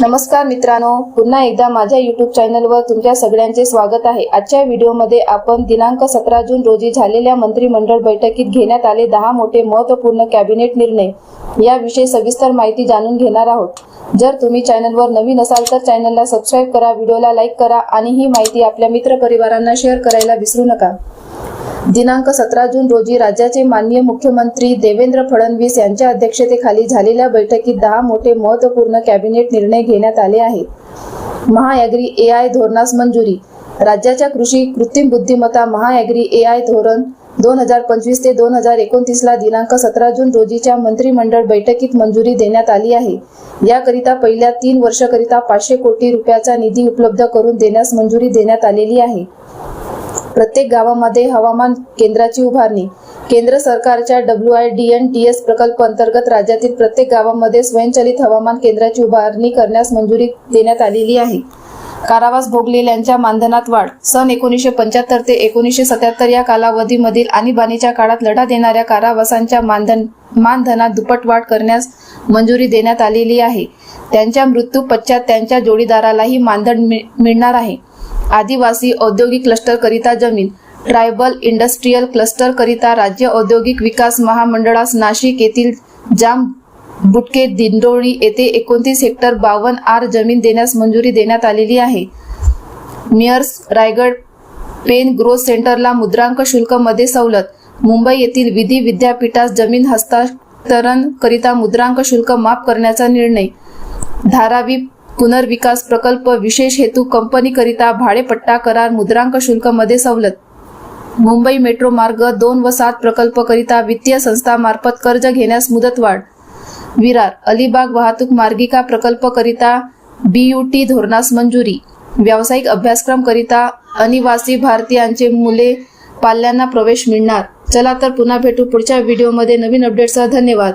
नमस्कार मित्रांनो पुन्हा एकदा माझ्या युट्यूब चॅनलवर तुमच्या सगळ्यांचे स्वागत आहे. आजच्या व्हिडिओमध्ये आपण दिनांक सतरा जून रोजी झालेल्या मंत्रिमंडळ बैठकीत घेण्यात आले दहा मोठे महत्त्वपूर्ण कॅबिनेट निर्णय. याविषयी सविस्तर माहिती जाणून घेणार आहोत. जर तुम्ही चॅनलवर नवीन असाल तर चॅनलला सबस्क्राईब करा व्हिडिओला लाईक करा आणि ही माहिती आपल्या मित्रपरिवारांना शेअर करायला विसरू नका. दिनांक सतरा जून रोजी राज्याचे माननीय मुख्यमंत्री देवेंद्र फडणवीस यांच्या अध्यक्षतेखाली झालेल्या बैठकीत दहा मोठे महत्त्वपूर्ण कॅबिनेट निर्णय घेण्यात आले आहेत. महाॲग्री ए आय धोरणास मंजुरी. राज्याच्या कृषी कृत्रिम बुद्धिमत्ता महाॲग्री ए आय धोरण दोन हजार पंचवीस ते दोन हजार एकोणतीसला दिनांक सतरा जून रोजीच्या मंत्रिमंडळ बैठकीत मंजुरी देण्यात आली आहे. याकरिता पहिल्या तीन वर्षाकरिता पाचशे कोटी रुपयाचा निधी उपलब्ध करून देण्यास मंजुरी देण्यात आलेली आहे. प्रत्येक गावामध्ये हवामान केंद्राची उभारणी. केंद्र सरकारच्या W I D N T S प्रकल्प अंतर्गत राज्यातील प्रत्येक गावामध्ये स्वयंचलित हवामान केंद्राची उभारणी करण्यास मंजुरी देण्यात आलेली आहे. कारावास भोगलेल्यांच्या मानधनात वाढ. सन एकोणीसशे पंच्याहत्तर ते एकोणीसशे सत्याहत्तर या कालावधीमधील आणीबाणीच्या काळात लढा देणाऱ्या कारावासांच्या मानधन मानधनात दुप्पट वाढ करण्यास मंजुरी देण्यात आलेली आहे. त्यांच्या मृत्यू पश्चात त्यांच्या जोडीदारालाही मानधन मिळणार आहे. आदिवासी औद्योगिक क्लस्टर करिता जमीन ट्रायबल इंडस्ट्रीयल क्लस्टर करिता राज्य औद्योगिक विकास महामंडळास नाशिक येथील जाम बुटके दिंडोळी येथे एकोणतीस हेक्टर बावन्न आर जमीन देण्यास मंजुरी देण्यात आलेली आहे. मियर्स रायगड पेन ग्रोथ सेंटरला मुद्रांक शुल्कमध्ये सवलत. मुंबई येथील विधी विद्यापीठास जमीन हस्तांतरण करिता मुद्रांक शुल्क माफ करण्याचा निर्णय. धारावी पुनर्विकास प्रकल्प विशेष हेतू कंपनीकरिता भाडेपट्टा करार मुद्रांक शुल्कमध्ये सवलत. मुंबई मेट्रो मार्ग दोन व सात प्रकल्प करिता वित्तीय संस्था मार्फत कर्ज घेण्यास मुदतवाढ विरार अलिबाग वाहतूक मार्गिका प्रकल्प करिता बीयूटी धोरणास मंजुरी. व्यावसायिक अभ्यासक्रम करिता अनिवासी भारतीयांचे मुले पाल्यांना प्रवेश मिळणार. चला तर पुन्हा भेटू पुढच्या व्हिडिओमध्ये. नवीन अपडेटसह धन्यवाद.